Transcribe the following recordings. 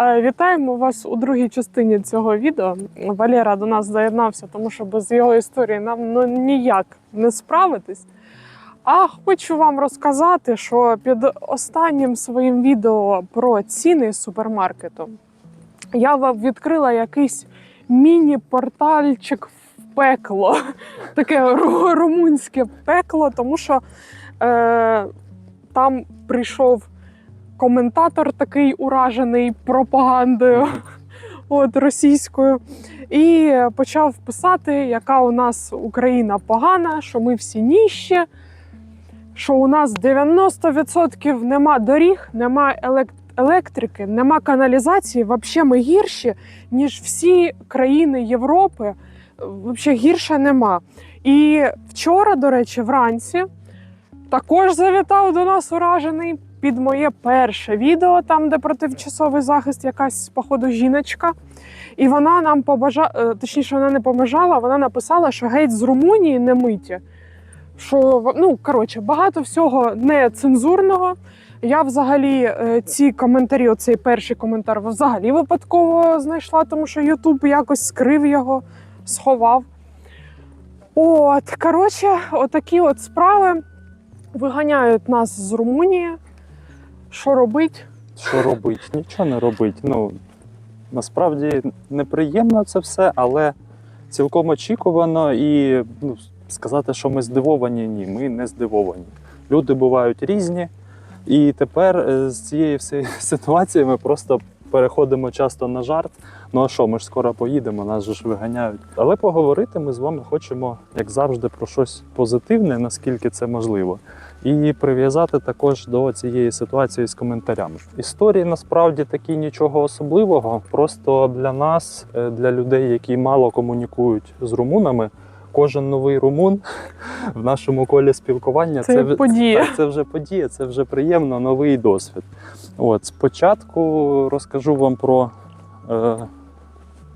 Вітаємо вас у другій частині цього відео. Валера до нас доєднався, тому що без його історії нам ну, ніяк не справитись. А хочу вам розказати, що під останнім своїм відео про ціни супермаркету я вам відкрила якийсь міні-портальчик в пекло, таке румунське пекло, тому що е, там прийшов коментатор такий уражений пропагандою от, російською, і почав писати, яка у нас Україна погана, що ми всі ніщі, що у нас 90% нема доріг, нема елек- електрики, нема каналізації. Взагалі ми гірші, ніж всі країни Європи. Взагалі гірше нема. І вчора, до речі, вранці також завітав до нас уражений під моє перше відео, там, де про тимчасовий захист, якась, походу, жіночка. І вона нам побажала, точніше, вона не побажала, вона написала, що геть з Румунії не миті. Що, ну, коротше, багато всього нецензурного. Я взагалі е, ці коментарі, оцей перший коментар, взагалі випадково знайшла, тому що Ютуб якось скрив його, сховав. От, коротше, отакі от справи виганяють нас з Румунії. Що робить? Що робить? Нічого не робить. Ну насправді неприємно це все, але цілком очікувано і ну, сказати, що ми здивовані, ні, ми не здивовані. Люди бувають різні, і тепер е, з цієї всієї ситуації ми просто переходимо часто на жарт. Ну а що, ми ж скоро поїдемо, нас же ж виганяють. Але поговорити ми з вами хочемо, як завжди, про щось позитивне, наскільки це можливо і прив'язати також до цієї ситуації з коментарями. Історії насправді такі нічого особливого. Просто для нас, е, для людей, які мало комунікують з румунами, кожен новий румун в нашому колі спілкування Це в- подія. Це, це вже подія, це вже приємно, новий досвід. От спочатку розкажу вам про. Е,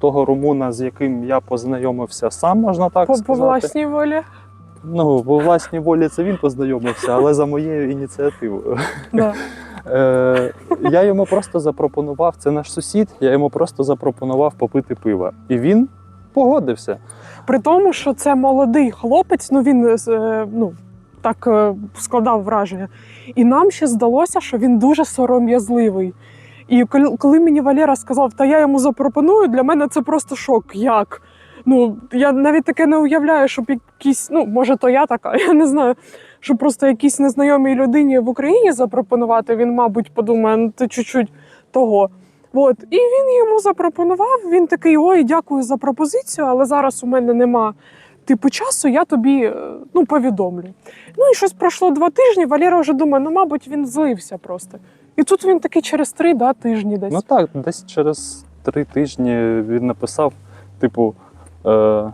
того румуна, з яким я познайомився сам, можна так По, по сказати. власній волі. Ну, по власній волі це він познайомився, але за моєю ініціативою. Да. Е, я йому просто запропонував, це наш сусід, я йому просто запропонував попити пива. І він погодився. При тому, що це молодий хлопець, ну він е, ну, так е, складав враження. І нам ще здалося, що він дуже сором'язливий. І коли, коли мені Валера сказав, та я йому запропоную, для мене це просто шок. Як? Ну, я навіть таке не уявляю, щоб якісь, ну, може, то я така, я не знаю, щоб просто якійсь незнайомій людині в Україні запропонувати, він, мабуть, подумає, ну ти чуть-чуть того. От. І він йому запропонував. Він такий: ой, дякую за пропозицію, але зараз у мене нема типу часу, я тобі е, ну, повідомлю. Ну і щось пройшло два тижні. Валера вже думає, ну, мабуть, він злився просто. І тут він такий через три да, тижні десь. Ну так, десь через три тижні він написав: типу. Е,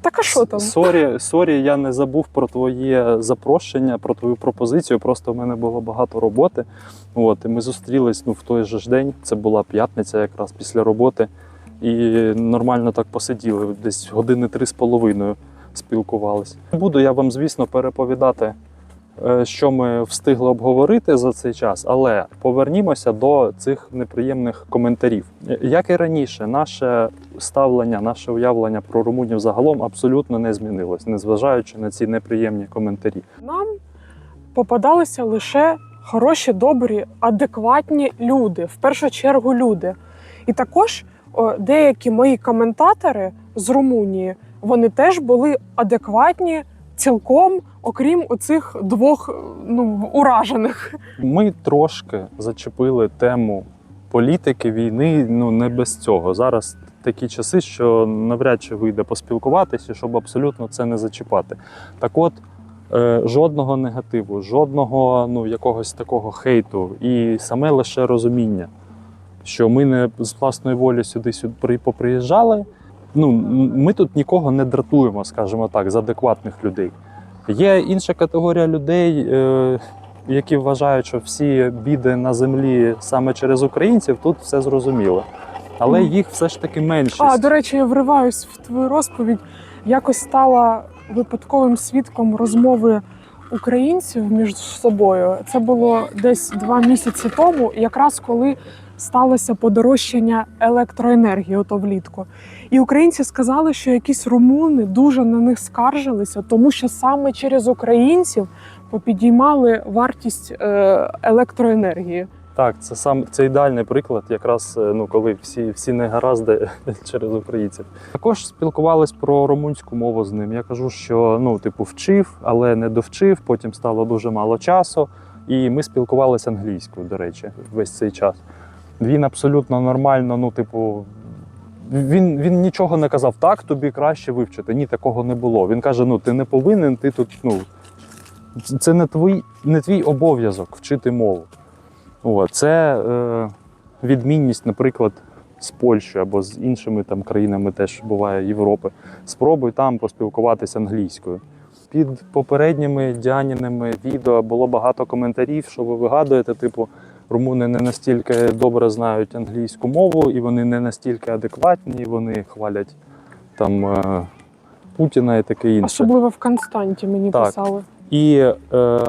так а що там? Сорі, сорі, я не забув про твоє запрошення, про твою пропозицію. Просто в мене було багато роботи. От, і ми зустрілись ну, в той же ж день. Це була п'ятниця, якраз після роботи. І нормально так посиділи, десь години три з половиною спілкувались. Буду я вам, звісно, переповідати, що ми встигли обговорити за цей час, але повернімося до цих неприємних коментарів. Е, Як і раніше, наше ставлення, наше уявлення про румунів загалом абсолютно не змінилось, незважаючи на ці неприємні коментарі. Нам попадалися лише хороші, добрі, адекватні люди, в першу чергу люди. І також деякі мої коментатори з Румунії вони теж були адекватні цілком, окрім оцих двох е, ну, уражених. Ми трошки зачепили тему політики, війни. Ну не без цього. Зараз такі часи, що навряд чи вийде поспілкуватися, щоб абсолютно це не зачіпати. Так от. е, Жодного негативу, жодного ну якогось такого хейту, і саме лише розуміння, що ми не з власної волі сюди сюди при- поприїжджали. Ну ми тут нікого не дратуємо, скажімо так, з адекватних людей. Є інша категорія людей, е, які вважають, що всі біди на землі саме через українців, тут все зрозуміло. Але їх все ж таки меншість. А, до речі, я вриваюсь в твою розповідь. Якось стала випадковим свідком розмови українців між собою. Це було десь два місяці тому, якраз коли сталося подорожчання електроенергії ото влітку. І українці сказали, що якісь румуни дуже на них скаржилися, тому що саме через українців попідіймали вартість е, електроенергії. Так, це сам це ідеальний приклад, якраз е, ну коли всі, всі негаразди через українців. Також спілкувались про румунську мову з ним. Я кажу, що ну, типу, вчив, але не довчив. Потім стало дуже мало часу. І ми спілкувалися англійською, до речі, весь цей час. Він абсолютно нормально, ну, типу, він, він нічого не казав, так, тобі краще вивчити. Ні, такого не було. Він каже: ну, ти не повинен, ти тут, ну, це не твій, не твій обов'язок вчити мову. О, це е, відмінність, наприклад, з Польщею або з іншими там країнами теж буває Європи. Спробуй там поспілкуватися англійською. Під попередніми Діаніними відео було багато коментарів, що ви вигадуєте, типу, румуни не настільки добре знають англійську мову, і вони не настільки адекватні, і вони хвалять там е, Путіна і таке інше. Особливо в Константі мені Так. писали. І е,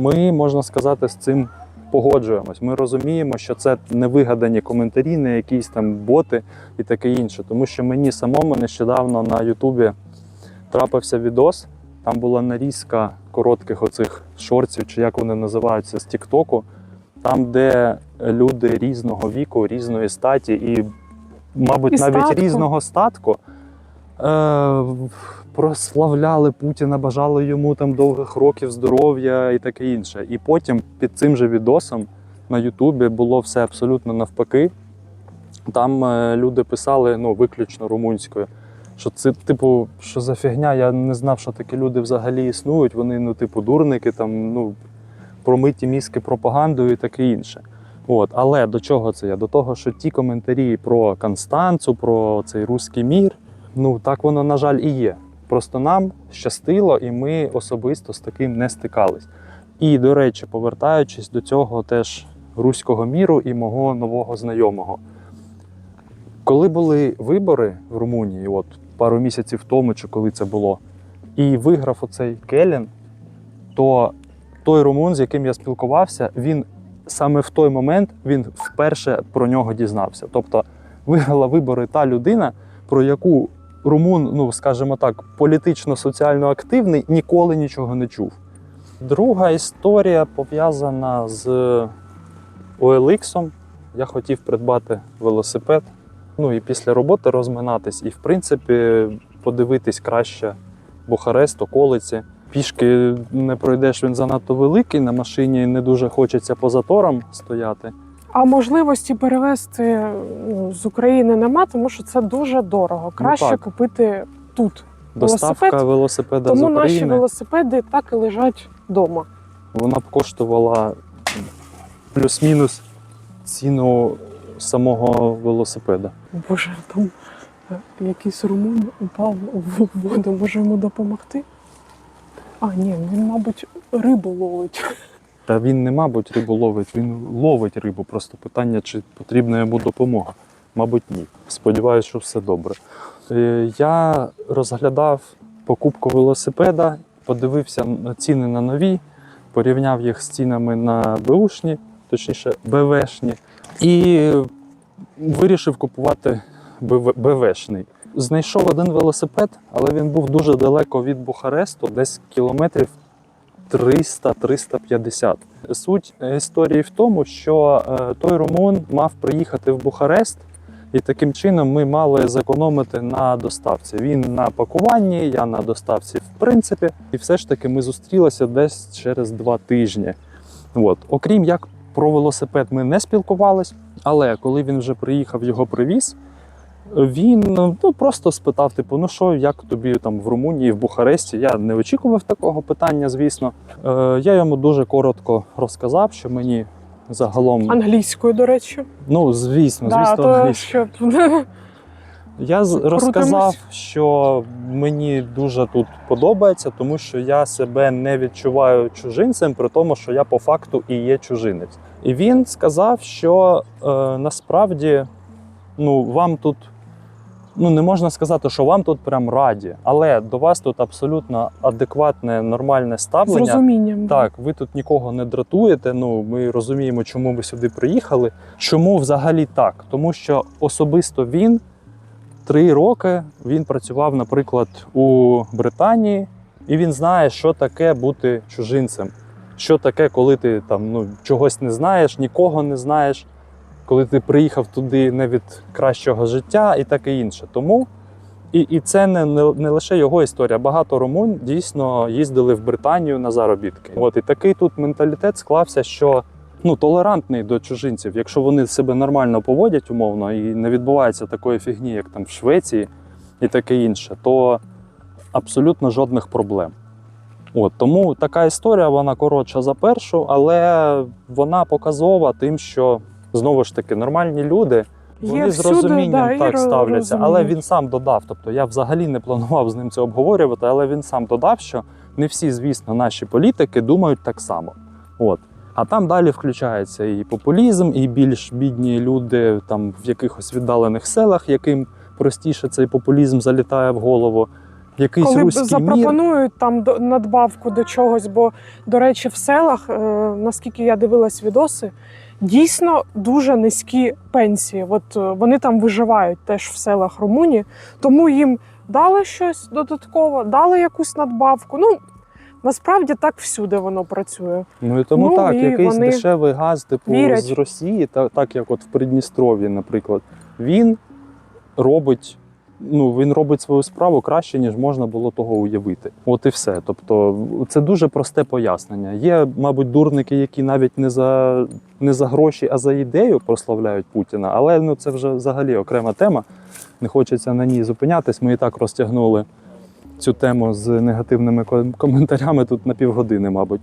ми, можна сказати, з цим погоджуємось. Ми розуміємо, що це не вигадані коментарі, не якісь там боти і таке інше. Тому що мені самому нещодавно на Ютубі трапився відос. Там була нарізка коротких оцих шортів, чи як вони називаються, з Тіктоку, там, де люди різного віку, різної статі і, мабуть, І навіть статку. різного статку е, прославляли Путіна, бажали йому там довгих років здоров'я і таке інше. І потім під цим же відосом на Ютубі було все абсолютно навпаки. Там е, люди писали ну, виключно румунською. Що це, типу, що за фігня? Я не знав, що такі люди взагалі існують. Вони, ну, типу, дурники, там, ну, промиті мізки пропагандою і таке інше. От, але до чого це я? До того, що ті коментарі про Констанцу, про цей руський мір, ну так воно, на жаль, і є. Просто нам щастило, і ми особисто з таким не стикались. І, до речі, повертаючись до цього теж руського міру і мого нового знайомого. Коли були вибори в Румунії, от пару місяців тому, чи коли це було, і виграв оцей Келін, то той румун, з яким я спілкувався, він саме в той момент він вперше про нього дізнався. Тобто виграла вибори та людина, про яку румун, ну скажімо так, політично-соціально активний, ніколи нічого не чув. Друга історія пов'язана з OLX. Я хотів придбати велосипед. Ну і після роботи розминатись, і в принципі подивитись краще Бухарест, околиці. Пішки не пройдеш, він занадто великий, на машині не дуже хочеться по заторам стояти. А можливості перевезти ну, з України нема, тому що це дуже дорого. Краще так. купити тут. Доставка Велосипед, велосипеда Тому з наші велосипеди так і лежать вдома. вона б коштувала плюс-мінус ціну самого велосипеда. Боже, там е, якийсь румун упав в воду, може йому допомогти? А, ні, він, мабуть, рибу ловить. Та він не, мабуть, рибу ловить, він ловить рибу. Просто питання, чи потрібна йому допомога. Мабуть, ні. Сподіваюсь, що все добре. Е, Я розглядав покупку велосипеда, подивився ціни на нові, порівняв їх з цінами на Бушні, точніше БВшні, і вирішив купувати БВ- БВшний. Знайшов один велосипед, але він був дуже далеко від Бухаресту, десь кілометрів 300-350. Суть історії в тому, що е, той румун мав приїхати в Бухарест, і таким чином ми мали зекономити на доставці. Він на пакуванні, я на доставці, в принципі. І все ж таки ми зустрілися десь через два тижні. От. Окрім як про велосипед ми не спілкувались, але коли він вже приїхав, його привіз. Він ну, просто спитав: типу, ну що, як тобі там в Румунії, в Бухаресті? Я не очікував такого питання, звісно. Е, я йому дуже коротко розказав, що мені загалом, Англійською, до речі. ну звісно, да, звісно, англійською. щоб... Я розказав, що мені дуже тут подобається, тому що я себе не відчуваю чужинцем, при тому, що я по факту і є чужинець. І він сказав, що е, насправді ну, вам тут ну не можна сказати, що вам тут прям раді, але до вас тут абсолютно адекватне, нормальне ставлення. З розумінням. Так, ви тут нікого не дратуєте. Ну ми розуміємо, чому ви сюди приїхали. Чому взагалі так? Тому що особисто він три роки він працював, наприклад, у Британії, і він знає, що таке бути чужинцем. Що таке, коли ти там ну, чогось не знаєш, нікого не знаєш, коли ти приїхав туди не від кращого життя і таке інше. Тому і, і це не, не, не лише його історія. Багато румун дійсно їздили в Британію на заробітки. От і такий тут менталітет склався, що ну толерантний до чужинців. Якщо вони себе нормально поводять умовно і не відбувається такої фігні, як там в Швеції і таке інше, то абсолютно жодних проблем. От тому така історія, вона коротша за першу, але вона показова тим, що знову ж таки нормальні люди. Є Вони з всюди, розумінням да, так ставляться, але він сам додав. Тобто я взагалі не планував з ним це обговорювати, але він сам додав, що не всі, звісно, наші політики думають так само. От. А там далі включається і популізм, і більш бідні люди там в якихось віддалених селах, яким простіше цей популізм залітає в голову. Якийсь Коли руський мір. запропонують там надбавку до чогось, бо, до речі, в селах, е, наскільки я дивилась відоси, дійсно дуже низькі пенсії. От е, вони там виживають теж в селах Румунії, тому їм дали щось додатково, дали якусь надбавку. Ну насправді так всюди воно працює. Ну і тому Ну, так, і якийсь вони дешевий газ, типу вірять. з Росії, та, так як от в Придністров'ї, наприклад, він робить. Ну, він робить свою справу краще, ніж можна було того уявити. От і все. Тобто, це дуже просте пояснення. Є, мабуть, дурники, які навіть не за, не за гроші, а за ідею прославляють Путіна. Але ну, це вже взагалі окрема тема. Не хочеться на ній зупинятись. Ми і так розтягнули цю тему з негативними коментарями тут на півгодини, мабуть.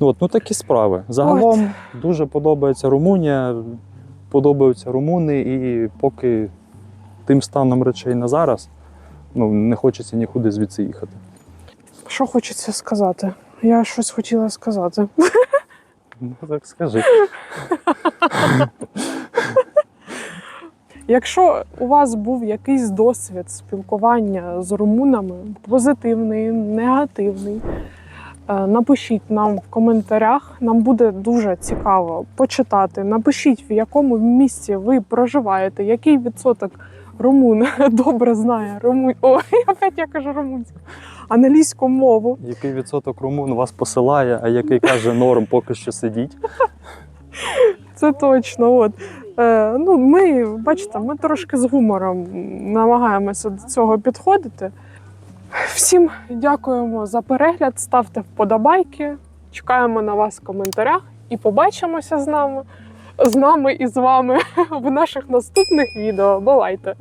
Ну, от, ну такі справи. Загалом дуже подобається Румунія, подобаються румуни, і поки тим станом речей на зараз, ну не хочеться нікуди звідси їхати. Що хочеться сказати? Я щось хотіла сказати. Ну так скажи. Якщо у вас був якийсь досвід спілкування з румунами, позитивний, негативний, е, напишіть нам в коментарях. Нам буде дуже цікаво почитати. Напишіть, в якому місці ви проживаєте, який відсоток румун добре знає румун... Ой, опять я кажу румунську, англійську мову. Який відсоток румун вас посилає, а який каже норм поки що сидіть. Це точно. От. Е, ну, ми, бачите, ми трошки з гумором намагаємося до цього підходити. Всім дякуємо за перегляд. Ставте вподобайки. Чекаємо на вас в коментарях і побачимося з нами, з нами і з вами в наших наступних відео. Бувайте!